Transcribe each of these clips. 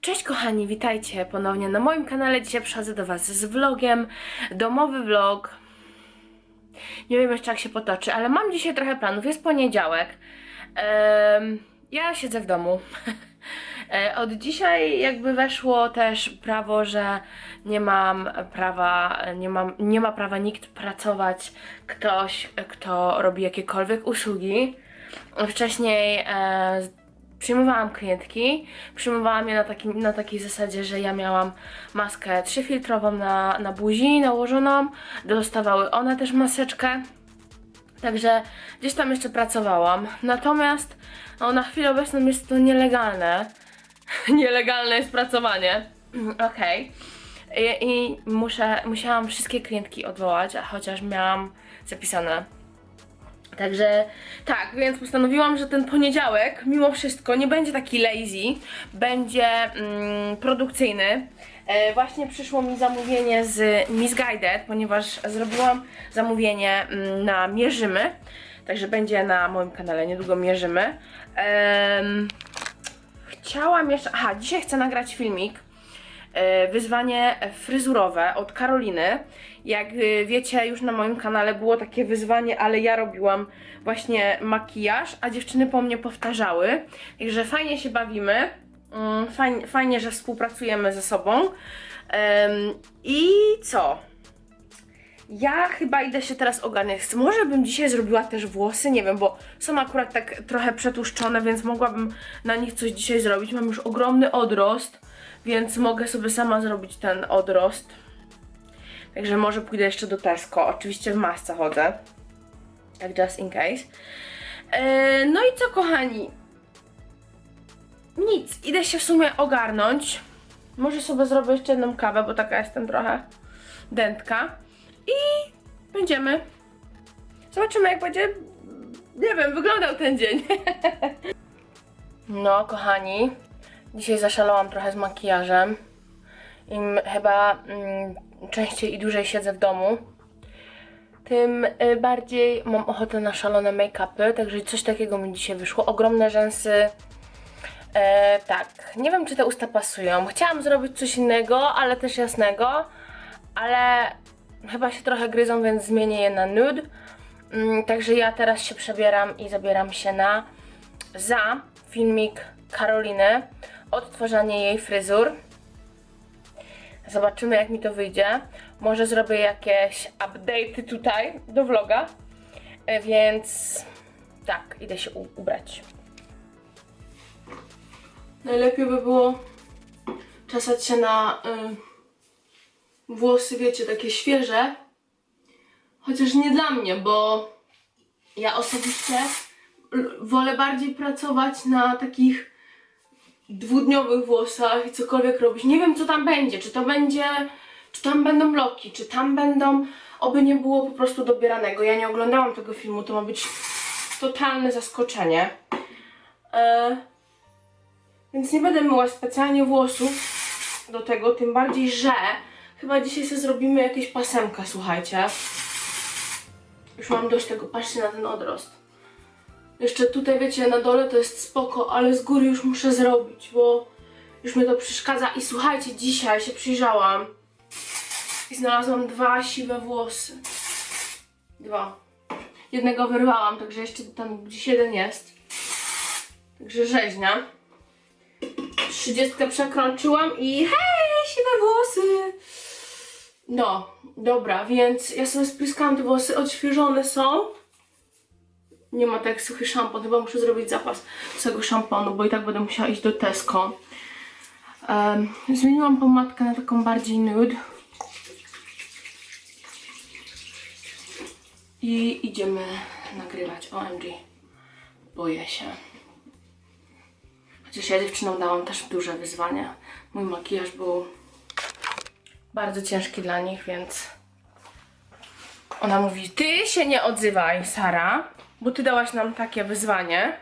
Cześć kochani, witajcie ponownie na moim kanale. Dzisiaj przychodzę do Was z vlogiem, domowy vlog. Nie wiem jeszcze jak się potoczy, ale mam dzisiaj trochę planów. Jest poniedziałek. Em, ja siedzę w domu. E, Od dzisiaj jakby weszło też prawo, że nie mam prawa, nie, mam, nie ma prawa nikt pracować, ktoś, kto robi jakiekolwiek usługi. Wcześniej e, przyjmowałam klientki, przyjmowałam je na, taki, na takiej zasadzie, że ja miałam maskę trzyfiltrową na, na buzi nałożoną, dostawały one też maseczkę. Także gdzieś tam jeszcze pracowałam. Natomiast no, na chwilę obecną jest to nielegalne. nielegalne jest pracowanie. Okej. I, I muszę, musiałam wszystkie klientki odwołać, a chociaż miałam zapisane Także tak, więc postanowiłam, że ten poniedziałek mimo wszystko nie będzie taki lazy, będzie mm, produkcyjny. E, właśnie przyszło mi zamówienie z Misguided, ponieważ zrobiłam zamówienie mm, na Mierzymy, także będzie na moim kanale niedługo Mierzymy. Em, chciałam jeszcze, aha, dzisiaj chcę nagrać filmik e, wyzwanie fryzurowe od Karoliny. Jak e, wiecie, już na moim kanale było takie wyzwanie, ale ja robiłam właśnie makijaż, a dziewczyny po mnie powtarzały. Także fajnie się bawimy. Mm, Fajnie, fajnie że współpracujemy ze sobą. I co? Ja chyba idę się teraz ogarniać. Może bym dzisiaj zrobiła też włosy, nie wiem, bo są akurat tak trochę przetłuszczone, więc mogłabym na nich coś dzisiaj zrobić. Mam już ogromny odrost, więc mogę sobie sama zrobić ten odrost. Także może pójdę jeszcze do Tesco. Oczywiście w masce chodzę. Tak just in case. E, no i co kochani? Nic, idę się w sumie ogarnąć. Może sobie zrobię jeszcze jedną kawę, bo taka jestem trochę dętka. I będziemy. Zobaczymy, jak będzie, nie wiem, wyglądał ten dzień. no, kochani, dzisiaj zaszalałam trochę z makijażem. Im chyba mm, częściej i dłużej siedzę w domu, tym y, bardziej mam ochotę na szalone make-upy, także coś takiego mi dzisiaj wyszło. Ogromne rzęsy. E, tak, nie wiem czy te usta pasują. Chciałam zrobić coś innego, ale też jasnego, ale chyba się trochę gryzą, więc zmienię je na nude. Mm, także ja teraz się przebieram i zabieram się na za filmik Karoliny, odtwarzanie jej fryzur. Zobaczymy jak mi to wyjdzie. Może zrobię jakieś update'y tutaj do vloga. E, Więc tak, idę się ubrać. Najlepiej by było czesać się na y, włosy, wiecie, takie świeże. Chociaż nie dla mnie, bo ja osobiście wolę bardziej pracować na takich dwudniowych włosach i cokolwiek robić. Nie wiem, co tam będzie. Czy to będzie, czy tam będą loki, czy tam będą, oby nie było po prostu dobieranego. Ja nie oglądałam tego filmu, to ma być totalne zaskoczenie. E, więc nie będę myła specjalnie włosów do tego, tym bardziej, że chyba dzisiaj sobie zrobimy jakieś pasemka, słuchajcie. Już mam dość tego, patrzcie na ten odrost. Jeszcze tutaj, wiecie, na dole to jest spoko, ale z góry już muszę zrobić, bo już mnie to przeszkadza. I słuchajcie, dzisiaj się przyjrzałam i znalazłam dwa siwe włosy. Dwa. Jednego wyrwałam, także jeszcze tam gdzieś jeden jest. Także rzeźnia. Trzydziestkę przekroczyłam i hej, siwe włosy! No, dobra, więc ja sobie spliskałam te włosy, odświeżone są. Nie ma tak jak suchy szampon, chyba muszę zrobić zapas tego szamponu, bo i tak będę musiała iść do Tesco. Um, zmieniłam pomadkę na taką bardziej nude. I idziemy nagrywać OMG. Boję się. Chociaż ja dziewczynom dałam też duże wyzwanie. Mój makijaż był bardzo ciężki dla nich, więc ona mówi, ty się nie odzywaj, Sara, bo ty dałaś nam takie wyzwanie,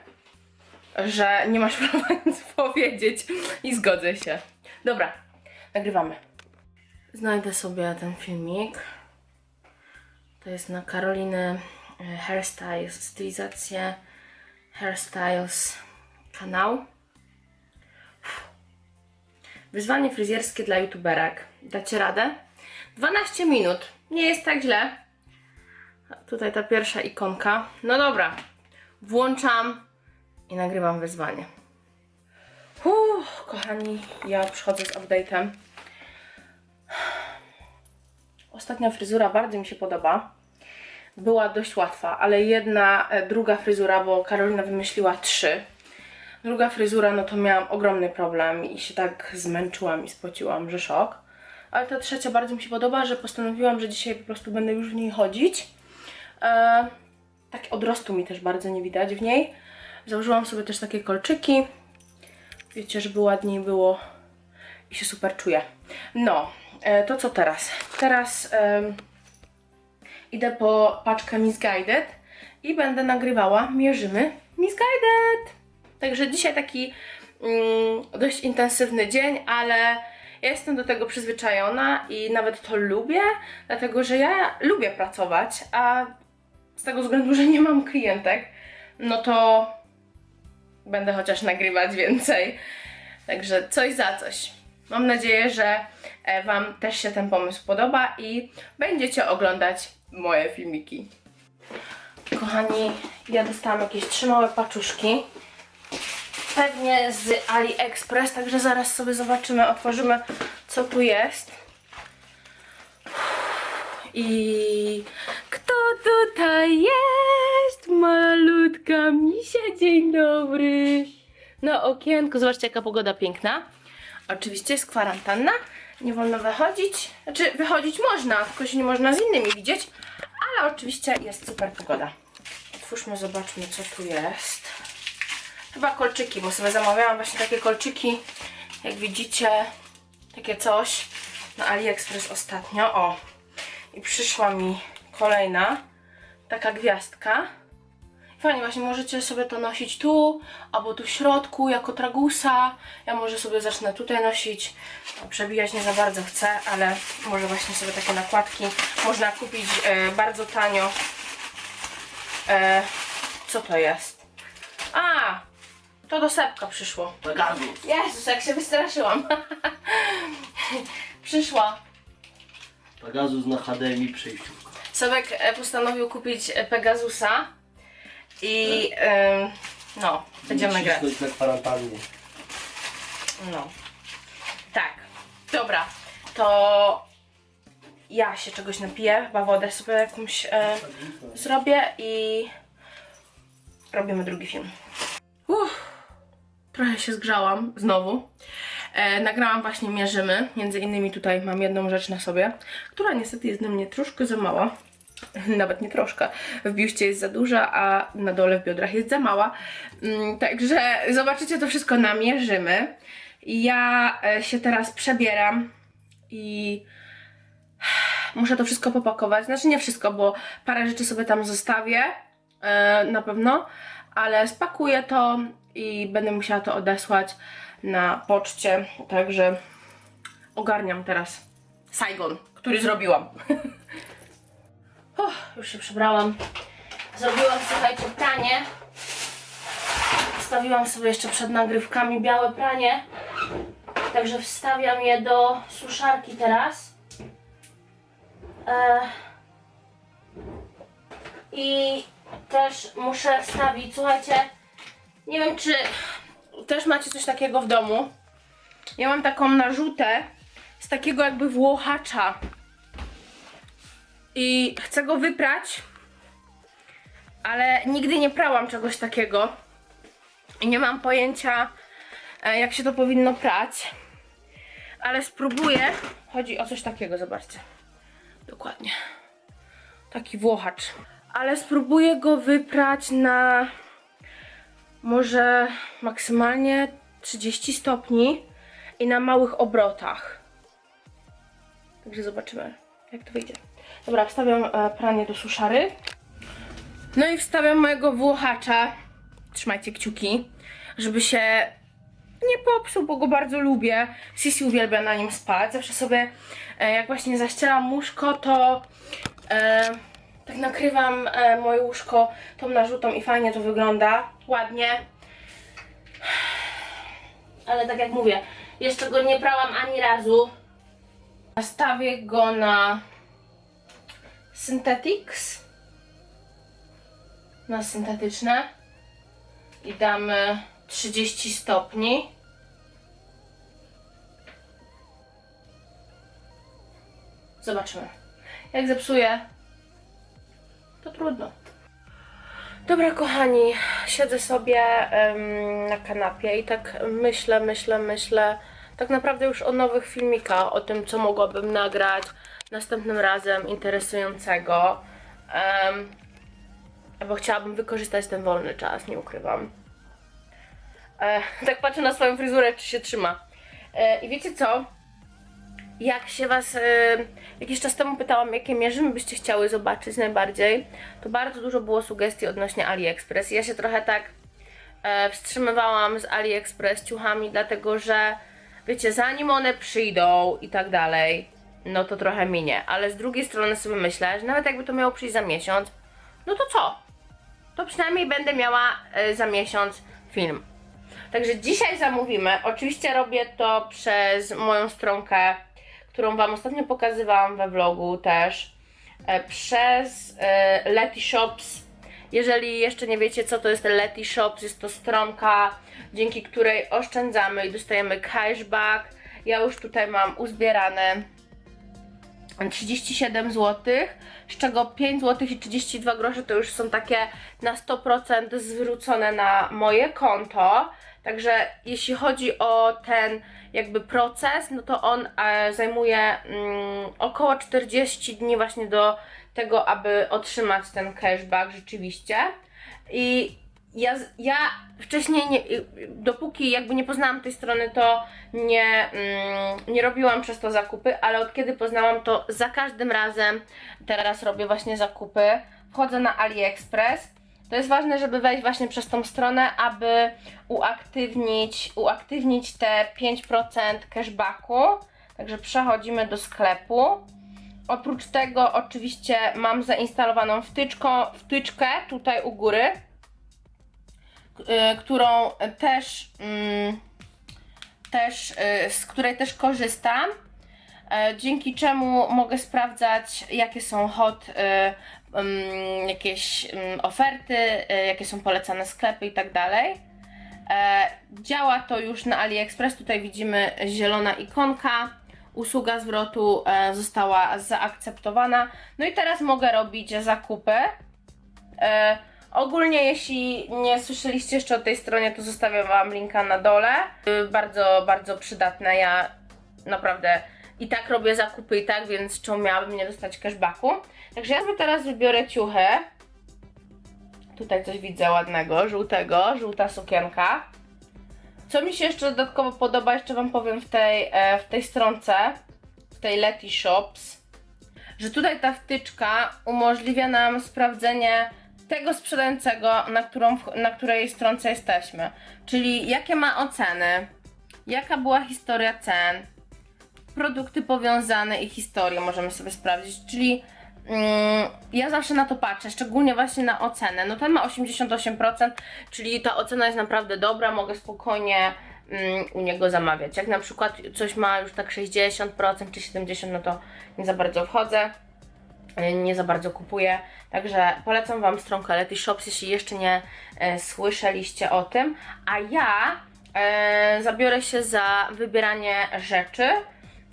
że nie masz prawa nic powiedzieć i zgodzę się. Dobra, nagrywamy. Znajdę sobie ten filmik. To jest na Karoliny e, Hairstyles, stylizację Hairstyles kanał. Wyzwanie fryzjerskie dla youtuberek. Dacie radę? 12 minut. Nie jest tak źle. Tutaj ta pierwsza ikonka. No dobra. Włączam i nagrywam wyzwanie. Uff, kochani, ja przychodzę z update'em. Ostatnia fryzura bardzo mi się podoba. Była dość łatwa, ale jedna, e, druga fryzura, bo Karolina wymyśliła trzy. Druga fryzura, no to miałam ogromny problem i się tak zmęczyłam i spociłam, że szok. Ale ta trzecia bardzo mi się podoba, że postanowiłam, że dzisiaj po prostu będę już w niej chodzić. E, tak odrostu mi też bardzo nie widać w niej. Założyłam sobie też takie kolczyki. Wiecie, żeby ładniej było i się super czuję. No, e, to co teraz? Teraz em, idę po paczkę Misguided i będę nagrywała Mierzymy Misguided. Także dzisiaj taki mm, dość intensywny dzień, ale ja jestem do tego przyzwyczajona i nawet to lubię, dlatego że ja lubię pracować, a z tego względu, że nie mam klientek, no to będę chociaż nagrywać więcej. Także coś za coś. Mam nadzieję, że e, Wam też się ten pomysł podoba i będziecie oglądać moje filmiki. Kochani, ja dostałam jakieś trzy małe paczuszki. Pewnie z AliExpress, także zaraz sobie zobaczymy, otworzymy co tu jest. I kto tutaj jest? Malutka misia, dzień dobry. Na okienku, zobaczcie jaka pogoda piękna. Oczywiście jest kwarantanna, nie wolno wychodzić. Znaczy wychodzić można, tylko się nie można z innymi widzieć. Ale oczywiście jest super pogoda. Otwórzmy, zobaczmy co tu jest. Chyba kolczyki, bo sobie zamawiałam właśnie takie kolczyki, jak widzicie, takie coś na AliExpress ostatnio. O, i przyszła mi kolejna taka gwiazdka. Fajnie, właśnie możecie sobie to nosić tu, albo tu w środku, jako tragusa. Ja może sobie zacznę tutaj nosić. No, Przebijać nie za bardzo chcę, ale może właśnie sobie takie nakładki można kupić e, bardzo tanio. E, co to jest? A, to do sepka przyszło. Pegasus. Jezus, jak się wystraszyłam. Przyszła. Pegasus na HDMI przejściówka. Sobek e, postanowił kupić e, Pegasusa i em, no, będziemy grać. Cisnąć na kwarantannie. No. Tak. Dobra. To ja się czegoś napiję, chyba wodę sobie jakąś e, zrobię i robimy drugi film. Uff, trochę się zgrzałam znowu. E, nagrałam właśnie mierzymy. Między innymi tutaj mam jedną rzecz na sobie, która niestety jest na mnie troszkę za mała. Nawet nie troszkę. W biuście jest za duża, a na dole w biodrach jest za mała. Mm, Także zobaczycie to wszystko namierzymy. Ja e, się teraz przebieram i muszę to wszystko popakować. Znaczy nie wszystko, bo parę rzeczy sobie tam zostawię e, na pewno, ale spakuję to i będę musiała to odesłać na poczcie. Także ogarniam teraz Saigon, który zrobiłam. Uff, już się przebrałam. Zrobiłam, słuchajcie, pranie. Wstawiłam sobie jeszcze przed nagrywkami białe pranie. Także wstawiam je do suszarki teraz. I też muszę wstawić, słuchajcie, nie wiem czy też macie coś takiego w domu. Ja mam taką narzutę z takiego jakby włochacza. I chcę go wyprać, ale nigdy nie prałam czegoś takiego. I nie mam pojęcia, e, jak się to powinno prać. Ale spróbuję. Chodzi o coś takiego, zobaczcie. Dokładnie. Taki włochacz. Ale spróbuję go wyprać na może maksymalnie 30 stopni i na małych obrotach. Także zobaczymy, jak to wyjdzie. Dobra, wstawiam e, pranie do suszary. No i wstawiam mojego włochacza. Trzymajcie kciuki, żeby się nie popsuł, bo go bardzo lubię. Sisi uwielbia na nim spać. Zawsze sobie, e, jak właśnie zaścieram łóżko, to e, Tak nakrywam e, moje łóżko tą narzutą i fajnie to wygląda. Ładnie. Ale tak jak mówię, jeszcze go nie prałam ani razu. Nastawię go na Synthetics. Na syntetyczne. I damy 30 stopni. Zobaczymy. Jak zepsuję, to trudno. Dobra, kochani, siedzę sobie em, na kanapie i tak myślę, myślę, myślę. Tak naprawdę już o nowych filmikach, o tym, co mogłabym nagrać następnym razem interesującego. Bo chciałabym wykorzystać ten wolny czas, nie ukrywam. E, tak patrzę na swoją fryzurę, czy się trzyma. E, I wiecie co? Jak się Was e, jakiś czas temu pytałam, jakie mierzymy byście chciały zobaczyć najbardziej, to bardzo dużo było sugestii odnośnie AliExpress. Ja się trochę tak e, wstrzymywałam z AliExpress ciuchami, dlatego że wiecie, zanim one przyjdą i tak dalej, no to trochę minie. Ale z drugiej strony sobie myślę, że nawet jakby to miało przyjść za miesiąc, no to co? To przynajmniej będę miała e, za miesiąc film. Także dzisiaj zamówimy. Oczywiście robię to przez moją stronkę, którą Wam ostatnio pokazywałam we vlogu też. E, Przez e, Leti Shops. Jeżeli jeszcze nie wiecie, co to jest Leti Shops, jest to stronka, dzięki której oszczędzamy i dostajemy cashback. Ja już tutaj mam uzbierane 37 zł, z czego 5 zł i 32 grosze to już są takie na 100% zwrócone na moje konto. Także jeśli chodzi o ten jakby proces, no to on e, zajmuje mm, około 40 dni właśnie do tego, aby otrzymać ten cashback rzeczywiście. I ja, ja wcześniej, nie, dopóki jakby nie poznałam tej strony, to nie, mm, nie robiłam przez to zakupy, ale od kiedy poznałam, to za każdym razem teraz robię właśnie zakupy. Wchodzę na AliExpress. To jest ważne, żeby wejść właśnie przez tą stronę, aby uaktywnić, uaktywnić te 5% cashbacku. Także przechodzimy do sklepu. Oprócz tego oczywiście mam zainstalowaną wtyczko, wtyczkę tutaj u góry, y, którą też, mm, też y, z której też korzystam, dzięki czemu mogę sprawdzać jakie są hot, y, mm, jakieś mm, oferty, y, jakie są polecane sklepy i tak dalej. E, Działa to już na AliExpress, tutaj widzimy zielona ikonka. Usługa zwrotu e, została zaakceptowana. No i teraz mogę robić zakupy. E, ogólnie, jeśli nie słyszeliście jeszcze o tej stronie, to zostawiam Wam linka na dole. Bardzo, bardzo przydatne. Ja naprawdę i tak robię zakupy i tak, więc czemu miałabym nie dostać cashbacku? Także ja sobie teraz wybiorę ciuchy. Tutaj coś widzę ładnego, żółtego, żółta sukienka. Co mi się jeszcze dodatkowo podoba, jeszcze Wam powiem w tej, e, w tej stronce, w tej Leti Shops, że tutaj ta wtyczka umożliwia nam sprawdzenie tego sprzedającego, na, którą, na której stronce jesteśmy. Czyli jakie ma oceny, jaka była historia cen, produkty powiązane i historię możemy sobie sprawdzić. Czyli mm, ja zawsze na to patrzę, szczególnie właśnie na ocenę. No ten ma 88%, czyli ta ocena jest naprawdę dobra, mogę spokojnie mm, u niego zamawiać. Jak na przykład coś ma już tak 60% czy 70%, no to nie za bardzo wchodzę, y, nie za bardzo kupuję. Także polecam Wam stronkę Lety Shops, jeśli jeszcze nie e, słyszeliście o tym. A ja e, zabiorę się za wybieranie rzeczy.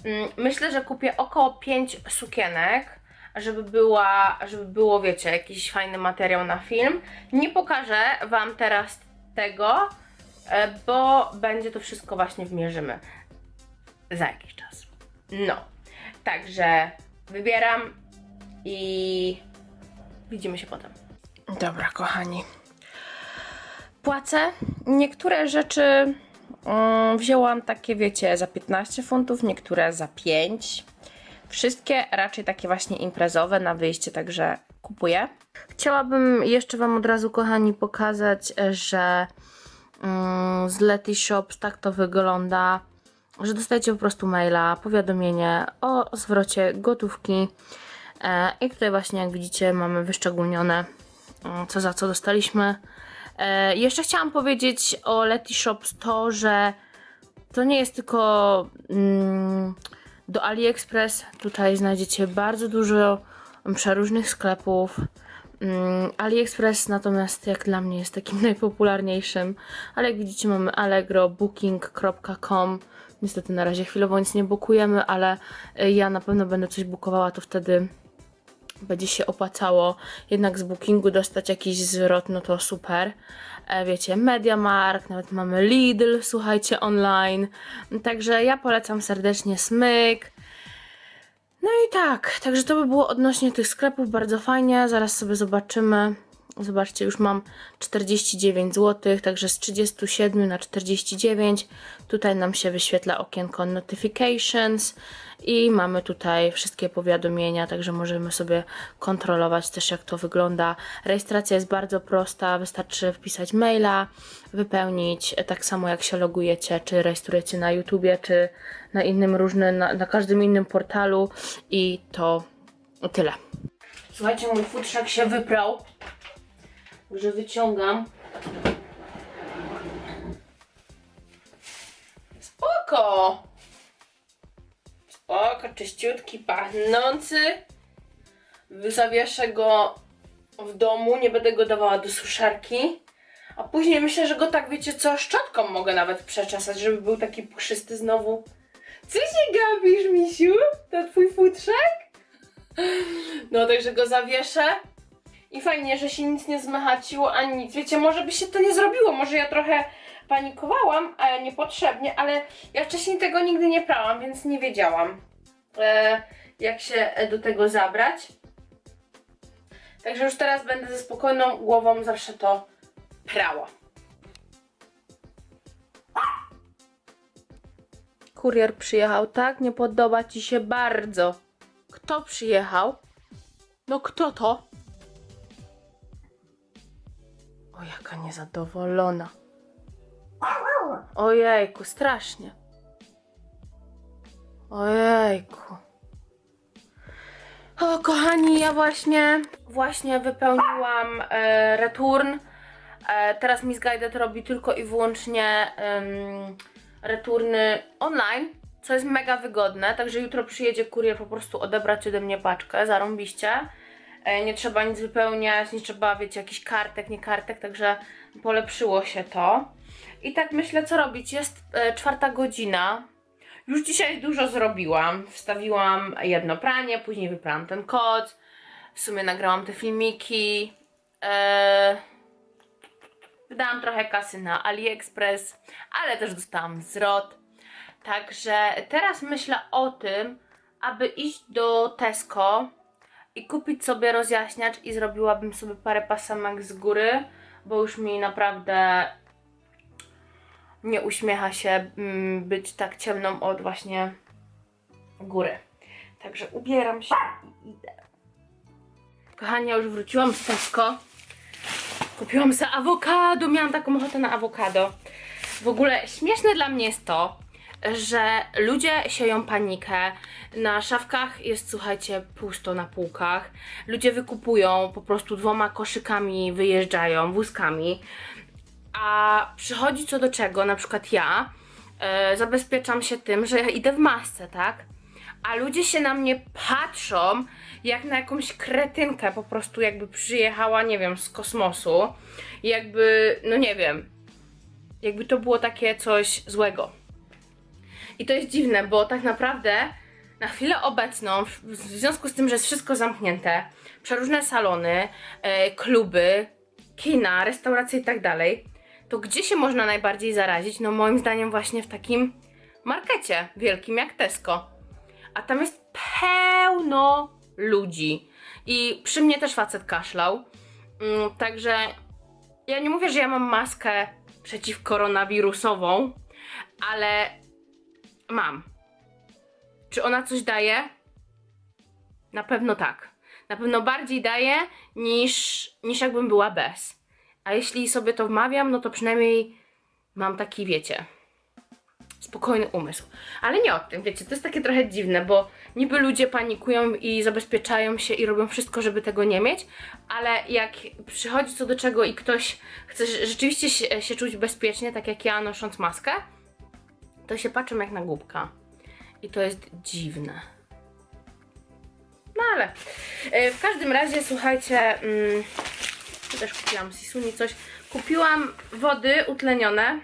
Mm, Myślę, że kupię około 5 sukienek, żeby, była, żeby było, wiecie, jakiś fajny materiał na film. Nie pokażę Wam teraz tego, e, bo będzie to wszystko właśnie w Mierzymy za jakiś czas. No, także wybieram i widzimy się potem. Dobra, kochani. Płacę. Niektóre rzeczy wzięłam takie, wiecie, za 15 funtów, niektóre za 5. Wszystkie raczej takie właśnie imprezowe na wyjście, także kupuję. Chciałabym jeszcze Wam od razu, kochani, pokazać, że mm, z Leti Shops tak to wygląda, że dostajecie po prostu maila, powiadomienie o zwrocie gotówki E, I tutaj właśnie, jak widzicie, mamy wyszczególnione, mm, co za co dostaliśmy. E, jeszcze chciałam powiedzieć o Letty Shops to, że to nie jest tylko mm, do AliExpress. Tutaj znajdziecie bardzo dużo przeróżnych sklepów. Mm, AliExpress natomiast jak dla mnie jest takim najpopularniejszym, ale jak widzicie mamy Allegro, Booking.com. Niestety na razie chwilowo nic nie bukujemy, ale ja na pewno będę coś bukowała, to wtedy będzie się opłacało jednak z bookingu dostać jakiś zwrot, no to super. E, wiecie, Mediamarkt, nawet mamy Lidl, słuchajcie, online. Także ja polecam serdecznie Smyk. No i tak, także to by było odnośnie tych sklepów, bardzo fajnie, zaraz sobie zobaczymy. Zobaczcie, już mam 49 zł, także z 37 na 49. Tutaj nam się wyświetla okienko Notifications i mamy tutaj wszystkie powiadomienia, także możemy sobie kontrolować też jak to wygląda. Rejestracja jest bardzo prosta, wystarczy wpisać maila, wypełnić, tak samo jak się logujecie, czy rejestrujecie na YouTubie, czy na innym różnym, na, na każdym innym portalu i to tyle. Słuchajcie, mój futrzak się wyprał. Także wyciągam. Spoko! Spoko, czyściutki, pachnący. Zawieszę go w domu, nie będę go dawała do suszarki. A później myślę, że go tak, wiecie co, szczotką mogę nawet przeczesać, żeby był taki puszysty znowu. Co się gapisz, misiu? To twój futrzak? No, także go zawieszę. I fajnie, że się nic nie zmechaciło, ani nic. Wiecie, może by się to nie zrobiło, może ja trochę panikowałam, ale niepotrzebnie, ale ja wcześniej tego nigdy nie prałam, więc nie wiedziałam, e, jak się do tego zabrać. Także już teraz będę ze spokojną głową zawsze to prała. Kurier przyjechał, tak? Nie podoba ci się bardzo. Kto przyjechał? No kto to? O, jaka niezadowolona. Ojejku, strasznie. Ojejku. O, kochani, ja właśnie, właśnie wypełniłam e, return. E, teraz Miss Guided robi tylko i wyłącznie returny online, co jest mega wygodne. Także jutro przyjedzie kurier po prostu odebrać ode mnie paczkę, zarąbiście. E, nie trzeba nic wypełniać, nie trzeba, wiecie, jakichś kartek, nie kartek, także polepszyło się to. I tak myślę, co robić. Jest e, czwarta godzina. Już dzisiaj dużo zrobiłam. Wstawiłam jedno pranie, później wyprałam ten koc. W sumie nagrałam te filmiki. E, wydałam trochę kasy na AliExpress, ale też dostałam zwrot. Także teraz myślę o tym, aby iść do Tesco i kupić sobie rozjaśniacz i zrobiłabym sobie parę pasemek z góry, bo już mi naprawdę nie uśmiecha się mm, być tak ciemną od właśnie góry. Także ubieram się i idę. Kochani, ja już wróciłam z Tesco. Kupiłam sobie awokado, miałam taką ochotę na awokado. W ogóle śmieszne dla mnie jest to, że ludzie sieją panikę. Na szafkach jest, słuchajcie, pusto na półkach. Ludzie wykupują, po prostu dwoma koszykami wyjeżdżają, wózkami. A przychodzi co do czego, na przykład ja e, zabezpieczam się tym, że ja idę w masce, tak? A ludzie się na mnie patrzą jak na jakąś kretynkę, po prostu jakby przyjechała, nie wiem, z kosmosu. Jakby, no nie wiem, jakby to było takie coś złego. I to jest dziwne, bo tak naprawdę na chwilę obecną, w związku z tym, że jest wszystko zamknięte, przeróżne salony, e, kluby, kina, restauracje i tak dalej, to gdzie się można najbardziej zarazić? No moim zdaniem właśnie w takim markecie wielkim jak Tesco. A tam jest pełno ludzi. I przy mnie też facet kaszlał. Mm, także ja nie mówię, że ja mam maskę przeciwkoronawirusową, ale mam. Czy ona coś daje? Na pewno tak. Na pewno bardziej daje niż, niż jakbym była bez. A jeśli sobie to wmawiam, no to przynajmniej mam taki, wiecie, spokojny umysł. Ale nie o tym, wiecie, to jest takie trochę dziwne, bo niby ludzie panikują i zabezpieczają się i robią wszystko, żeby tego nie mieć, ale jak przychodzi co do czego i ktoś chce rzeczywiście się, się czuć bezpiecznie, tak jak ja nosząc maskę, to się patrzą jak na głupka. I to jest dziwne. No ale e, w każdym razie, słuchajcie, mm, też kupiłam z Isuni coś. Kupiłam wody utlenione,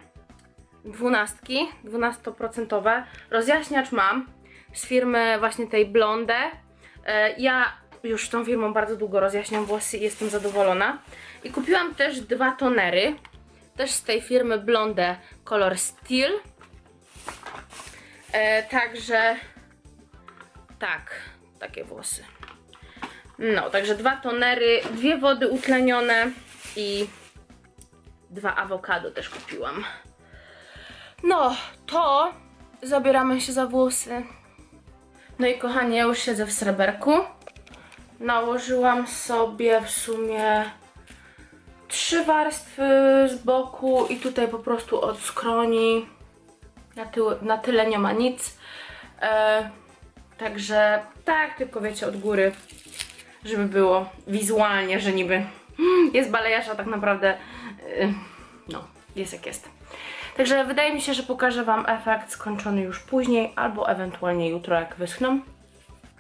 dwunastki, 12%. Rozjaśniacz mam z firmy właśnie tej Blonde. E, Ja już tą firmą bardzo długo rozjaśniam włosy i jestem zadowolona. I kupiłam też dwa tonery, też z tej firmy Blonde Color Steel. E, także tak, takie włosy. No, także dwa tonery, dwie wody utlenione i dwa awokado też kupiłam. No, to zabieramy się za włosy. No i kochani, ja już siedzę w sreberku. Nałożyłam sobie w sumie trzy warstwy z boku i tutaj po prostu od skroni. Na, na tyle nie ma nic. E, także tak, tylko wiecie, od góry, żeby było wizualnie, że niby jest balejarz, a tak naprawdę e, no, jest jak jest. Także wydaje mi się, że pokażę Wam efekt skończony już później, albo ewentualnie jutro, jak wyschną.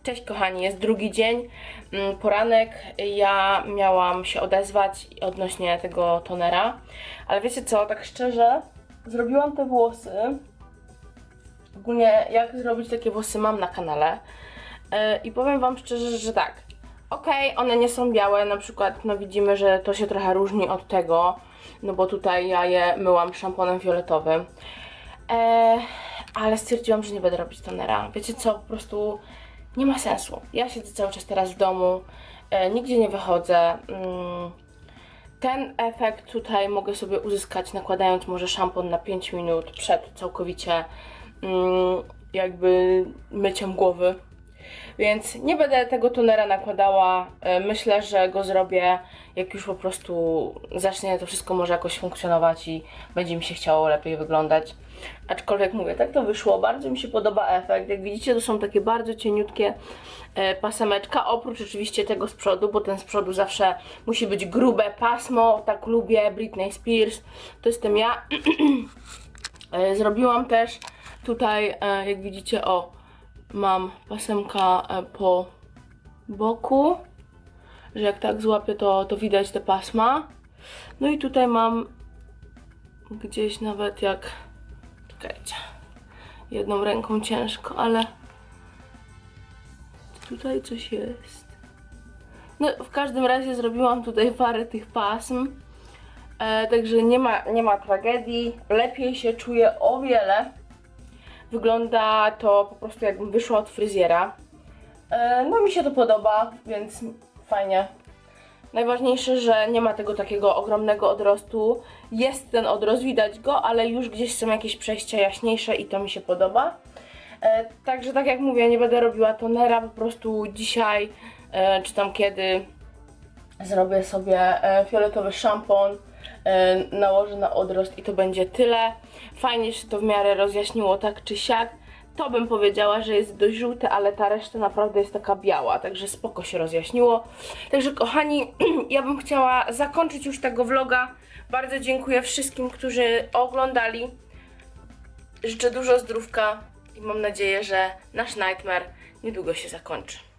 Cześć kochani, jest drugi dzień, mm, poranek. Ja miałam się odezwać odnośnie tego tonera, ale wiecie co, tak szczerze, zrobiłam te włosy. Ogólnie jak zrobić takie włosy mam na kanale Yy, i powiem Wam szczerze, że tak. Okej, one nie są białe, na przykład no widzimy, że to się trochę różni od tego, no bo tutaj ja je myłam szamponem fioletowym. E, ale stwierdziłam, że nie będę robić tonera. Wiecie co, po prostu nie ma sensu. Ja siedzę cały czas teraz w domu, e, nigdzie nie wychodzę. Mm, ten efekt tutaj mogę sobie uzyskać nakładając może szampon na 5 minut przed całkowicie jakby myciem głowy. Więc nie będę tego tonera nakładała. E, Myślę, że go zrobię, jak już po prostu zacznie to wszystko może jakoś funkcjonować i będzie mi się chciało lepiej wyglądać. Aczkolwiek mówię, tak to wyszło. Bardzo mi się podoba efekt. Jak widzicie, to są takie bardzo cieniutkie e, pasemeczka. Oprócz oczywiście tego z przodu, bo ten z przodu zawsze musi być grube pasmo. Tak lubię. Britney Spears. To jestem ja. E, Zrobiłam też tutaj, e, jak widzicie, o, mam pasemka e, po boku, że jak tak złapię, to, to widać te pasma. No i tutaj mam gdzieś nawet jak, czekajcie, jedną ręką ciężko, ale tutaj coś jest. No, w każdym razie zrobiłam tutaj parę tych pasm. E, także nie ma, nie ma tragedii. Lepiej się czuję o wiele. Wygląda to po prostu jakbym wyszła od fryzjera. E, no mi się to podoba, więc fajnie. Najważniejsze, że nie ma tego takiego ogromnego odrostu. Jest ten odrost, widać go, ale już gdzieś są jakieś przejścia jaśniejsze i to mi się podoba. E, także tak jak mówię, nie będę robiła tonera, po prostu dzisiaj e, czy tam kiedy zrobię sobie fioletowy szampon, nałożę na odrost i to będzie tyle. Fajnie się to w miarę rozjaśniło tak czy siak. To bym powiedziała, że jest dość żółte, ale ta reszta naprawdę jest taka biała, także spoko się rozjaśniło. Także kochani, ja bym chciała zakończyć już tego vloga. Bardzo dziękuję wszystkim, którzy oglądali. Życzę dużo zdrówka i mam nadzieję, że nasz nightmare niedługo się zakończy.